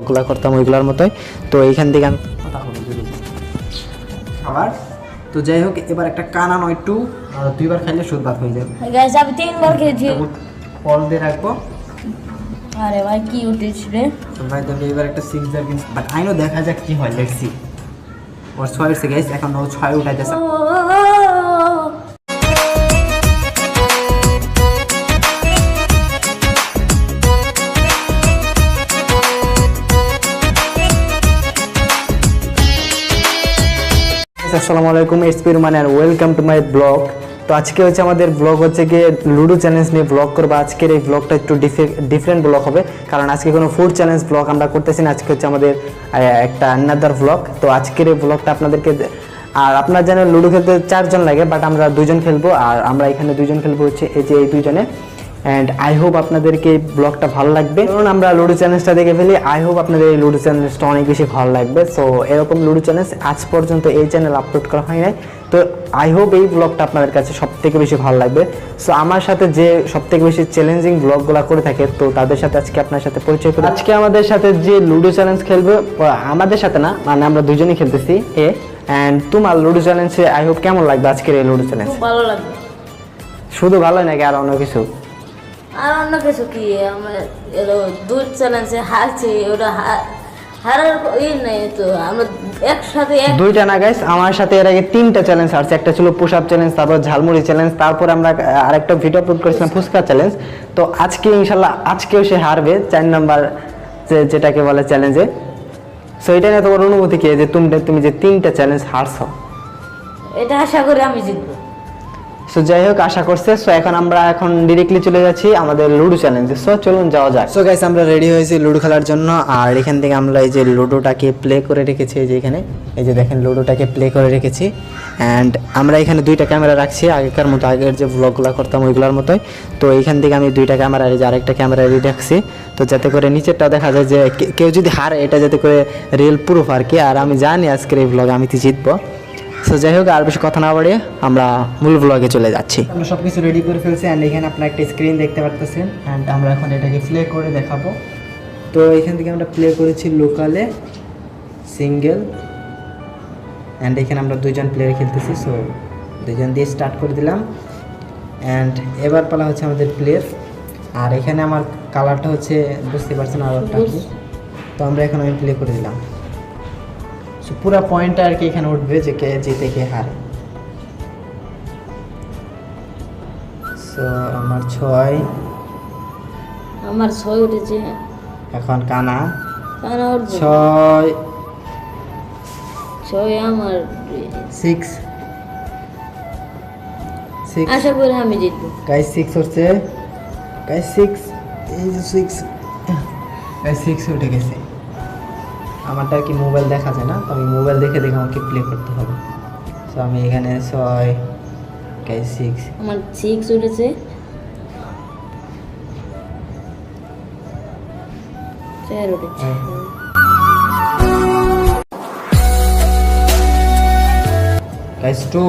ওগুলা করতাম ওইগুলোর মতোই। তো এইখান থেকে আমি খাবার তো যাই হোক এবার একটা কানা নয় টু দুইবার খাইলে সুদ ভাত হয়ে যাবে। গাইস আমি তিনবার খেয়েছি। তারপর ফল দিয়ে রাখব। আরে ভাই কি উঠেছে রে? তো ভাই তবে এবার একটা সিক্স কিনছি। বাট আইনও দেখা যাক কি হয় লেটসি ওর ছয় হচ্ছে গেছে এখন ও ছয় উঠাইতেছে। আসসালামু আলাইকুম SP Ruman welcome to my vlog তো আজকে হচ্ছে আমাদের ব্লগ হচ্ছে গিয়ে লুডো চ্যালেঞ্জ নিয়ে ব্লগ করব। আজকের এই ব্লগটা একটু ডিফারেন্ট ব্লগ হবে, কারণ আজকে কোনো ফুড চ্যালেঞ্জ ব্লগ আমরা করতেছি না। আজকে হচ্ছে আমাদের একটা আন্নাদার ব্লগ তো আজকের এই ব্লগটা আপনাদেরকে আর আপনার জানেন লুডো খেলতে চারজন লাগে বাট আমরা দুজন খেলব, আর আমরা এখানে দুজন খেলব হচ্ছে এই যে এই দুজনে। অ্যান্ড আই হোপ আপনাদেরকে এই ব্লগটা ভালো লাগবে। কারণ আমরা লুডো চ্যালেঞ্জটা দেখে ফেলি আই হোপ আপনাদের এই লুডো চ্যালেঞ্জটা অনেক বেশি ভালো লাগবে। সো এরকম লুডো চ্যালেঞ্জ আজ পর্যন্ত এই চ্যানেল আপলোড করা হয় নাই। তো আই হোপ এই ব্লগটা আপনাদের কাছে সব থেকে বেশি ভালো লাগবে। সো আমার সাথে যে সব থেকে বেশি চ্যালেঞ্জিং ব্লগগুলো করে থাকে তো তাদের সাথে আজকে আপনার সাথে পরিচয় করি আজকে আমাদের সাথে যে লুডো চ্যালেঞ্জ খেলবে আমাদের সাথে না মানে আমরা দুজনেই খেলতেছি এ। অ্যান্ড তোমার লুডো চ্যালেঞ্জে আই হোপ কেমন লাগবে আজকের এই লুডো চ্যালেঞ্জ ভালো লাগবে। শুধু ভালো নাকি আর অন্য কিছু? আর অন্য কিছু কি আমরা দুধ চ্যালেঞ্জে হারছি হা- হারার ই নেই তো আমরা একসাথে দুইটা না গাইস আমার সাথে এর আগে তিনটা চ্যালেঞ্জ আসছে একটা ছিল পুশ আপ চ্যালেঞ্জ তারপর ঝালমুড়ি চ্যালেঞ্জ তারপর আমরা আরেকটা ভিডিও আপলোড করেছিলাম ফুচকা চ্যালেঞ্জ তো আজকে ইনশাল্লাহ আজকেও সে হারবে চার নাম্বার যে- যেটাকে বলে চ্যালেঞ্জে সো এটা নিয়ে তোমার অনুভূতি কি? যে তুমি তুমি যে তিনটা চ্যালেঞ্জ হারছো। এটা আশা করি আমি জিতবো। সো যাই হোক আশা করছে সো এখন আমরা এখন ডিরেক্টলি চলে যাচ্ছি আমাদের লুডো চ্যালেঞ্জে সো চলুন, যাওয়া যাক। সো গাইস আমরা রেডি হয়েছি লুডো খেলার জন্য। আর এখান থেকে আমরা এই যে লুডোটাকে প্লে করে রেখেছি, এই যে এখানে। এই যে দেখেন লুডোটাকে প্লে করে রেখেছি। অ্যান্ড আমরা এখানে দুইটা ক্যামেরা রাখছি। আগেকার মতো, আগের যে ব্লগগুলো করতাম, ওইগুলোর মতোই। তো এইখান থেকে আমি দুইটা ক্যামেরা এই যে আরেকটা ক্যামেরা রেডি রাখছি। তো যাতে করে নিচেরটা দেখা যায় যে কেউ যদি হারে, এটা যাতে করে রিয়েল প্রুফ আর কি। আর আমি জানি আজকের এই ব্লগে আমি তো জিতবো। সো যাই হোক আর বেশি কথা না বাড়িয়ে আমরা মূল ব্লগে চলে যাচ্ছি। আমরা সব কিছু রেডি করে ফেলছি অ্যান্ড এখানে আপনার একটা স্ক্রিন দেখতে পারতেছেন। অ্যান্ড আমরা এখন এটাকে প্লে করে দেখাবো। তো এখান থেকে আমরা প্লে করেছি লোকালে সিঙ্গেল অ্যান্ড এখানে আমরা দুইজন প্লেয়ার খেলতেছি। সো দুইজন দিয়ে স্টার্ট করে দিলাম। অ্যান্ড এবার পালা হচ্ছে আমাদের প্লেয়ার আর এখানে আমার কালারটা হচ্ছে বুঝতে পারছেন আর একটা তো আমরা এখন আমি প্লে করে দিলাম। সো পুরো পয়েন্টটা আর কি এখানে উঠবে যে কে জিতে কে হারে। সো আমার ছয়। আমার ছয় উঠেছে। এখন কানা। কেন উঠবে। ছয়। ছয় আমার সিক্স। সিক্স। আশা করি আমি জিতবো। গাইস সিক্স হচ্ছে গাইস সিক্স। এই যে সিক্স। গাইস সিক্স উঠে গেছে। আমারটা কি মোবাইল দেখা যায় না? তো আমি মোবাইল দেখে দেখে আমাকে প্লে করতে হবে। তো আমি এখানে ছয় সিক্স আমার সিক্স উঠেছে। চার উঠেছে। গাইস টু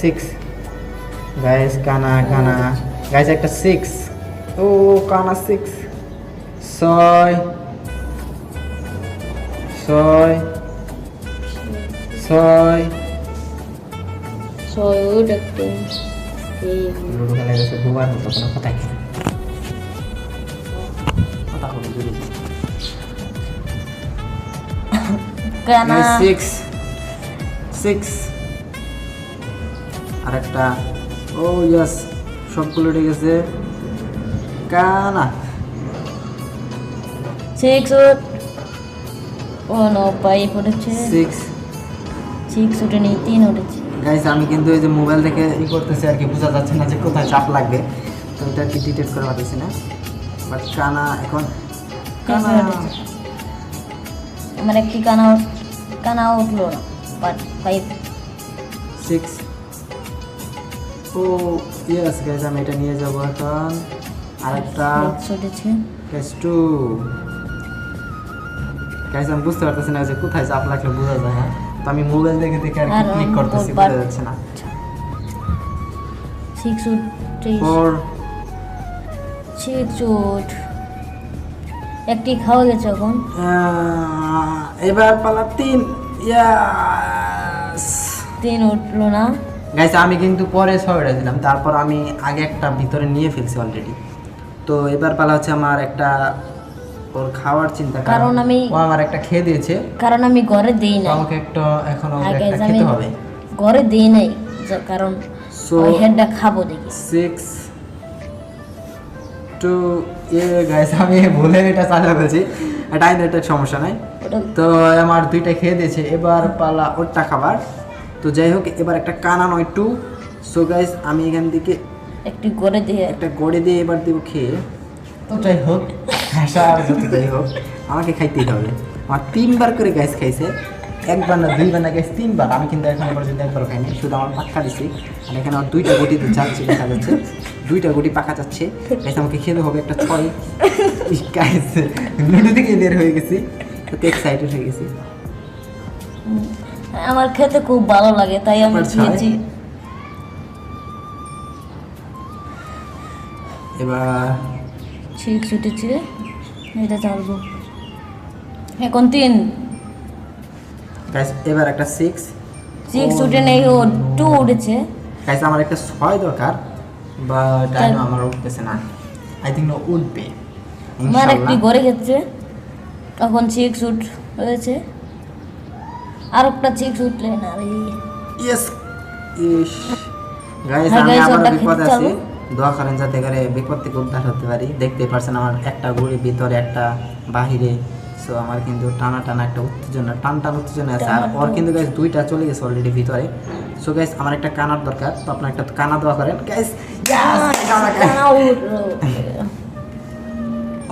সিক্স গাইস কানা কানা। গাইস একটা সিক্স ও কানা সিক্স ছয়। ছয় ছয়। ছয় উঠ একটা এই লুডো খেলা গেছে দুবার মতো কোনো কথাই নেই। কথা কেন? সিক্স সিক্স আরেকটা। ও ইয়াস সবগুলো উঠে গেছে কানা সিক্স ও নো পাইপ উঠেছে। সিক্স সিক্স উঠে নেই তিন উঠেছে। গাইস আমি কিন্তু এই যে মোবাইল দেখে ই করতেছি আর কি বোঝা যাচ্ছে না যে কোথায় চাপ লাগবে। তো এটা কি ডিটেক্ট করে পারতেছি না। বাট কানা এখন কানা আমার একটি কানা কানা উঠল না but pipe six oh yes guys আমি এটা নিয়ে যাব এখন। আরেকটা। উঠেছে। টু গাইস আমি বুঝতে পারতেছি না যে কোথায় চাপ লাগলে বোঝা যায় হ্যাঁ তো আমি মোবাইল দেখে দেখে আর কি ক্লিক করতেছি বোঝা যাচ্ছে না। সিক্স ফোর সিক্স একটি খাওয়া গেছে এখন। এবার পালা তিন। তিন উঠল না। গাইস আমি কিন্তু পরে ছয়টা দিলাম। তারপর আমি আগে একটা ভিতরে নিয়ে ফেলছি অলরেডি তো এবার পালা হচ্ছে আমার একটা ওর খাওয়ার চিন্তা কারণ আমি- ও আমার একটা খেয়ে দিয়েছে। কারণ আমি ঘরে দিই নাই। আমাকে একটা এখন একটা খেতে হবে। ঘরে দিই নাই কারণ সো ওই হেডটা খাব দেখি। সিক্স টু এ গাইস আমি বলে এটা চালু করেছি এটা আইন এটা সমস্যা নাই। তো আমার দুইটা খেয়ে দিয়েছে এবার পালা ওরটা খাবার। তো যাই হোক এবার একটা কানা নয় টু সো গাইস আমি এখান থেকে একটি ঘরে দিয়ে একটা গড়ে দিয়ে এবার দেবো খেয়ে। তো যাই হোক হাসা আর যত যাই হোক। আমাকে খাইতেই হবে। আমার তিনবার করে গ্যাস খাইছে। একবার না দুইবার না গ্যাস তিনবার। আমি কিন্তু এখন পর্যন্ত একবার খাইনি। শুধু আমার পাক্কা দিছি। আর এখানে আমার দুইটা গুটিতে যাচ্ছে দেখা যাচ্ছে। দুইটা গুটি পাকা যাচ্ছে। গ্যাস আমাকে খেতে হবে একটা ছয়। গাইস লুডো থেকে বের হয়ে গেছি। তো এক্সাইটেড হয়ে গেছি। আমার খেতে খুব ভালো লাগে তাই আমি। খেয়েছি। এবার ঠিক ছুটেছি এটা চালবো এখন তিন। গাইস এবার একটা সিক্স সিক্স উঠে নেই ও টু উঠেছে। গাইস আমার একটা ছয় দরকার বাট আই নো আমার উঠতেছে না। আই থিঙ্ক নো উঠবে। আমার একটি ঘরে গেছে এখন সিক্স উঠ হয়েছে। আর একটা সিক্স উঠলে না রে। ইয়েস ইস গাইস আমি আবার বিপদ আছি। দোয়া করেন যাতে করে বিপদ থেকে উদ্ধার হতে পারি। দেখতে পারছেন আমার একটা ঘুড়ি ভিতরে একটা বাহিরে। সো আমার কিন্তু টানা টানা একটা উত্তেজনা টান টান উত্তেজনা আছে। আর ওর কিন্তু গাইস দুইটা চলে গেছে অলরেডি ভিতরে। সো গাইস আমার একটা কানার দরকার। তো আপনার একটা কানা দোয়া করেন। উঠল।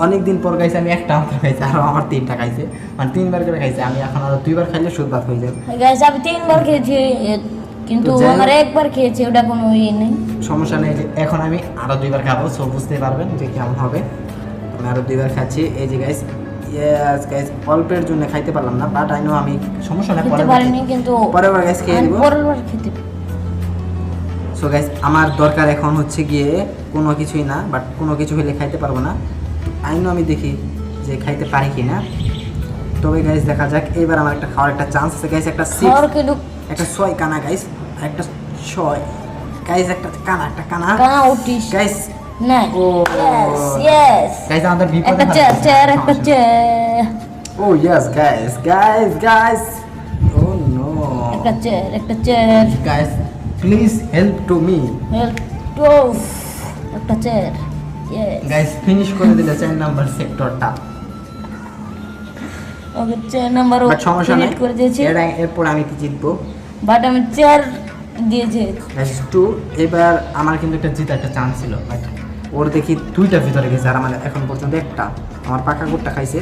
অনেক দিন পর খাইছে আমি একটা মাত্র খাইছি আর আমার তিনটা খাইছে। মানে তিনবার করে খাইছে। আমি এখন আরও দুইবার খাইলে সুদ ভাত হয়ে যাবে। আমি তিনবার খেয়েছি। কিন্তু আমার একবার খেয়েছি ওটা কোনো ইয়ে নেই। সমস্যা নেই এখন আমি আরও দুইবার খাব সো বুঝতে পারবেন যে কেমন হবে। আমি আরও দুইবার খাচ্ছি। এই যে গাইস ইয়েস গাইস অল্পের জন্য খাইতে পারলাম না বাট আই নো আমি সমস্যা নেই পরে পারিনি কিন্তু পরের বার গাইস খেয়ে নিব। পরের বার খেতে সো গাইস আমার দরকার এখন হচ্ছে গিয়ে কোনো কিছুই না বাট কোনো কিছু হলে খাইতে পারব না। আই নো আমি দেখি যে খাইতে পারি কি না তবে গাইস দেখা যাক। এবার আমার একটা খাওয়ার একটা চান্স আছে। গাইস একটা সিক্স একটা ছয় কানা গাইস আর একটা ছয় গাইস একটা কানা একটা কানা। কানা উঠিস গাইস না। ও। ইয়েস গাইস আমাদের বিপদে একটা চেয়ার একটা chair oh yes guys guys guys oh no একটা চেয়ার একটা chair guys please help to me to একটা চেয়ার গাইস ফিনিশ করে দিলে চার নাম্বার সেক্টরটা ওকে চেয়ার নাম্বার সমস্যা নাই। করে দিয়েছি। এর এরপর আমি কি জিতবো? বাট আমি চেয়ার দিয়েছি। টু এবার আমার কিন্তু একটা জিতার একটা চান্স ছিল বাট ওর দেখি দুইটা ভিতরে গেছে আর আমার এখন পর্যন্ত একটা। আমার পাকা গুড়টা খাইছে।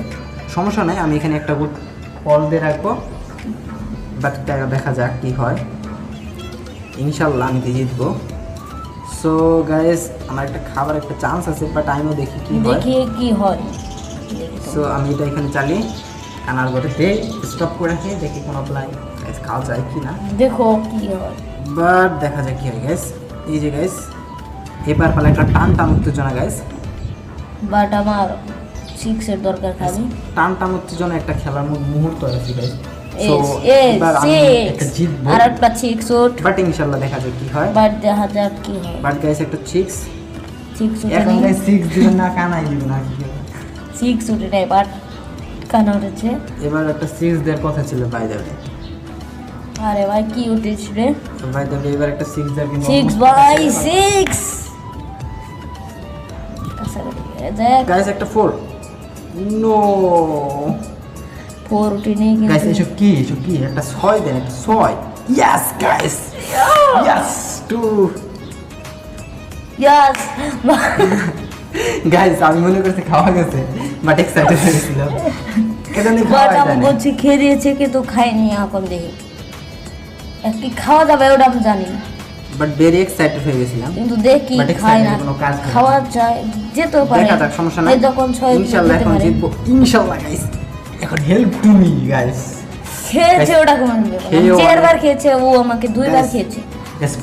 সমস্যা নাই আমি এখানে একটা গুড় ফল দিয়ে রাখব। বাট দেখা যাক কি হয়। ইনশাল্লাহ আমি জিতবো। সো গাইস আমার একটা খাবার একটা চান্স আছে বাট আমিও দেখি কি হয়। দেখি কি হয়। সো আমি এটা এখানে চালিয়ে কানার করে দে স্টপ করে রাখি দেখি কোনো প্লাই খাওয়া যায় কি না। দেখো কি হয়। বাট দেখা যাক কি হয় গাইস এই যে গাইস এবার পালা একটা টান টান উত্তেজনা গাইস বাট আমার সিক্সের দরকার খালি। টান টান উত্তেজনা একটা খেলার মুহূর্ত আছে আর একটা সিক্স বাট ইনশাল্লাহ দেখা যাক কি হয়। বাট দেখা যাক কি হয়। বাট গাইস একটা সিক্স সিক্স এখন গাইস সিক্স দিবেন না কানাই দিবেন কি সিক্স উঠে নেই বাট কানা উঠেছে এবার একটা সিক্স দেওয়ার কথা ছিল বাই দেবে আরে ভাই কি উঠেছে রে? বাই দেবে এবার একটা সিক্স দেওয়ার কিন্তু সিক্স বাই সিক্স গাইস একটা ফোর নো ফোর উঠে নেই গাইস এসব কি? এসব কি? একটা ছয় দেন একটা ছয়। Yes guys yes two yes guys আমি মনে করছি খাওয়া গেছে। বাট এক্সাইটেড বাট আমি বলছি খেয়ে দিয়েছে কিন্তু খাইনি এখন দেখি। একটি খাওয়া যাবে ওটা আমি জানি। বাট ভেরি এক্সাইটেড হয়ে গেছিলাম। কিন্তু দেখি খাই না। খাওয়া যায় যেতেও পারে। দেখা যাক সমস্যা নাই। যখন ছয় ইনশাআল্লাহ এখন জিতবো ইনশাআল্লাহ গাইস এখন হেল্প টু মি গাইস খেয়েছে ওটা কোনো। চারবার খেয়েছে ও আমাকে দুইবার খেয়েছে।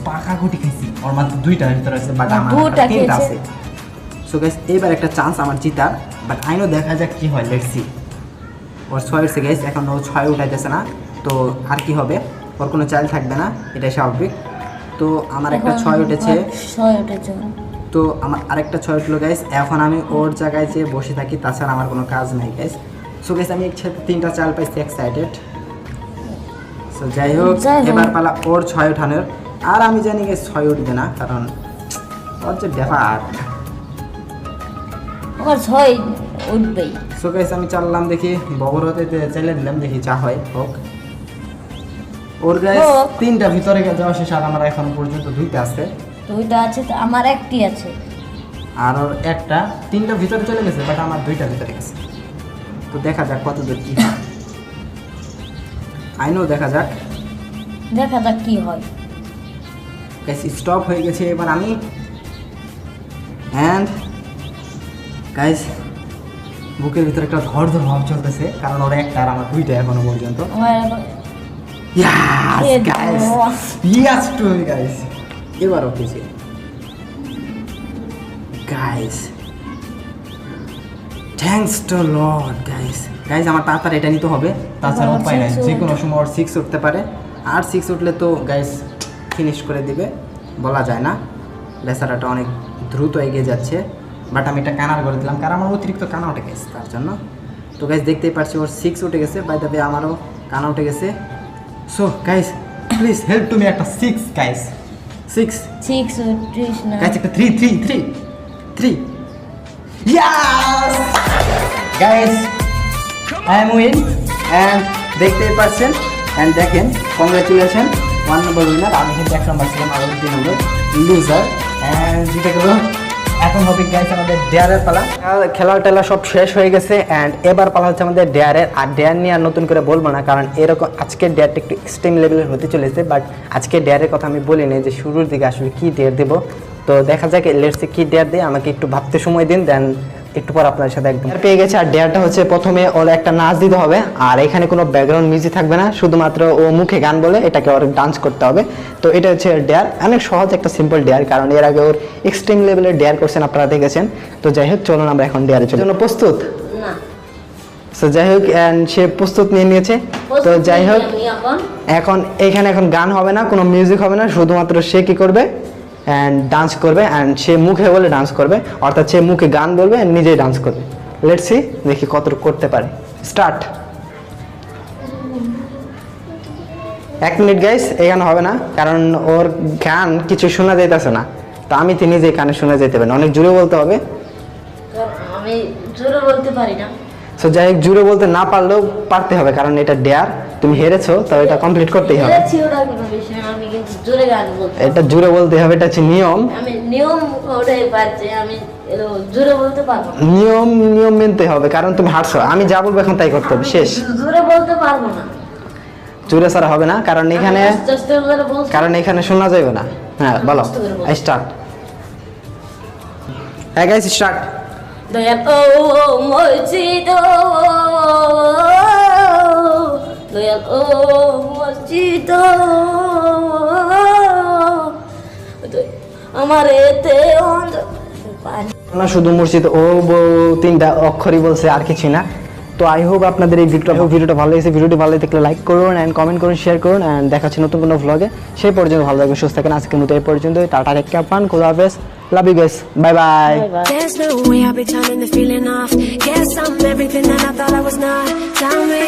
পাকা গুটি খাইছি। ওর মাত্র দুইটা ভিতরে আছে বাট আমার খেয়েছে। সো সো গাইস এবার একটা চান্স আমার জিতার বাট আইনও দেখা যাক কি হয় লেটসি ওর ছয় উঠছে গাইস এখন ও ছয় উঠাইতেছে না তো আর কি হবে? ওর কোনো চাল থাকবে না এটাই স্বাভাবিক। তো আমার একটা ছয় উঠেছে। ছয় উঠেছে। তো আমার আরেকটা ছয় উঠল গাইস এখন আমি ওর জায়গায় যেয়ে বসে থাকি তাছাড়া আমার কোনো কাজ নাই গাইস সো গাইস আমি তিনটা চাল পাইছি এক্সাইটেড সো যাই হোক। এবার পালা ওর ছয় উঠানোর আর আমি জানি গাইস ছয় উঠবে না কারণ ওর যে ব্যাপার। আমার ছয় উঠবেই। সো গাইস আমি চাললাম দেখি বগরতে চাইলে দিলাম দেখি যা হয় হোক। ওর গাইস। তিনটা ভিতরে যাওয়া শেষ আর আমার এখন পর্যন্ত দুইটা আছে। দুইটা আছে তো আমার একটি আছে। আর ওর একটা তিনটা ভিতরে চলে গেছে বাট আমার দুইটা ভিতরে গেছে। তো দেখা যাক কত দূর কি হয়। আইনও দেখা যাক। দেখা যাক কি হয়। গাইস স্টপ হয়ে গেছে এবার আমি। অ্যান্ড গাইস বুকের ভিতরে একটা ধর ধর ভাব চলতেছে কারণ ওর একটা আর আমার দুইটা এখনও পর্যন্ত। Yes ah guys yes two guys এবার উঠেছে guys thanks to lord guys guys আমার তাড়াতাড়ি এটা নিতে হবে। তাছাড়া উপায় নাই। যে কোনো সময় ওর সিক্স উঠতে পারে। আর সিক্স উঠলে তো গাইস ফিনিশ করে দিবে। বলা যায় না। বেচারাটা অনেক দ্রুত এগিয়ে যাচ্ছে। বাট আমি এটা কানার করে দিলাম কারণ আমার অতিরিক্ত কানা উঠে গেছে তার জন্য। তো গাইস দেখতেই পারছি ওর সিক্স উঠে গেছে বাই দ্য আমারও কানা উঠে গেছে। So guys please help to me একটা six guys six six guys একটা three three three three yes guys I am win and দেখতেই পাচ্ছেন অ্যান্ড দেখেন কংগ্রাচুলেশন ওয়ান নম্বর উইনার আমি কিন্তু এক নম্বর ছিলাম আর দুই নম্বর লুজার অ্যান্ড জিতে গেল। এখন হবে গাইস আমাদের ডেয়ারের পালা। খেলা টেলা সব শেষ হয়ে গেছে অ্যান্ড এবার পালা হচ্ছে আমাদের ডেয়ারের আর ডেয়ার নিয়ে আর নতুন করে বলব না, কারণ এরকম আজকের ডেয়ারটা একটু এক্সট্রিম লেভেলের হতে চলেছে বাট আজকে ডেয়ারের কথা আমি বলিনি যে শুরুর দিকে আসলে কি ডেয়ার দেবো। তো দেখা যাক লেটসে কি ডেয়ার দেয়, আমাকে একটু ভাবতে সময় দিন দেন একটু পর আপনার সাথে একদম পেয়ে গেছে। আর ডেয়ারটা হচ্ছে প্রথমে ওর একটা নাচ দিতে হবে। আর এখানে কোনো ব্যাকগ্রাউন্ড মিউজিক থাকবে না। শুধুমাত্র ও মুখে গান বলে এটাকে ওর ডান্স করতে হবে। তো এটা হচ্ছে ডেয়ার অনেক সহজ একটা সিম্পল ডেয়ার কারণ এর আগে ওর এক্সট্রিম লেভেলের ডেয়ার করছেন আপনারা দেখেছেন। তো যাই হোক চলুন আমরা এখন ডেয়ারে চলি। জন্য প্রস্তুত? না। তো যাই হোক সে প্রস্তুত নিয়ে নিয়েছে। তো যাই হোক এখন। এখানে এখন গান হবে না কোনো মিউজিক হবে না। শুধুমাত্র সে কি করবে? অ্যান্ড ডান্স করবে অ্যান্ড সে মুখে বলে ডান্স করবে অর্থাৎ সে মুখে গান বলবে and নিজেই ডান্স করবে। লেটস সি দেখি কতটুকু করতে পারে। স্টার্ট এক মিনিট গাইস এখানে হবে না কারণ ওর গান কিছু শোনা যাইতেছে না। তো আমি তো নিজেই কানে শোনা যেতে পারি অনেক জোরে বলতে হবে। আমি জোরে বলতে পারি না। সো যাই হোক জুড়ে বলতে না পারলেও পারতে হবে কারণ এটা ডেয়ার তুমি হেরেছো তো এটা কমপ্লিট করতেই হবে। এটা জুড়ে বলতে হবে এটা হচ্ছে নিয়ম। আমি নিয়ম ওটাই পারছি আমি এরকম জোরে বলতে পারব নিয়ম নিয়ম মেনতে হবে কারণ তুমি হারছো। আমি যা বলব এখন তাই করতে হবে শেষ। জোরে বলতে পারব না। জুড়ে ছাড়া হবে না কারণ এখানে কারণ এখানে শোনা যাবে না। হ্যাঁ বলো। স্টার্ট হ্যাঁ গাইস স্টার্ট দয়াল ও মসজিদ দয়াল ও মসজিদ আমার এতে না শুধু মুর্শিদ ও তিনটা অক্ষরই বলছে আর কিছু না। তো আই হোপ আপনাদের এই ভিডিওটা ভিডিওটা ভালো লেগেছে। ভিডিওটি ভালো লাগলে লাইক করুন অ্যান্ড কমেন্ট করুন শেয়ার করুন অ্যান্ড দেখাচ্ছি নতুন কোনো ভ্লগে সেই পর্যন্ত ভালো লাগবে সুস্থ থাকেন আজকের মতো এই পর্যন্ত টাটা টেক কেয়ার পান খোদা হাফেজ। Love you guys bye bye There's no way I'll be turning the feeling off. Guess I'm everything that I thought I was not. Tell me,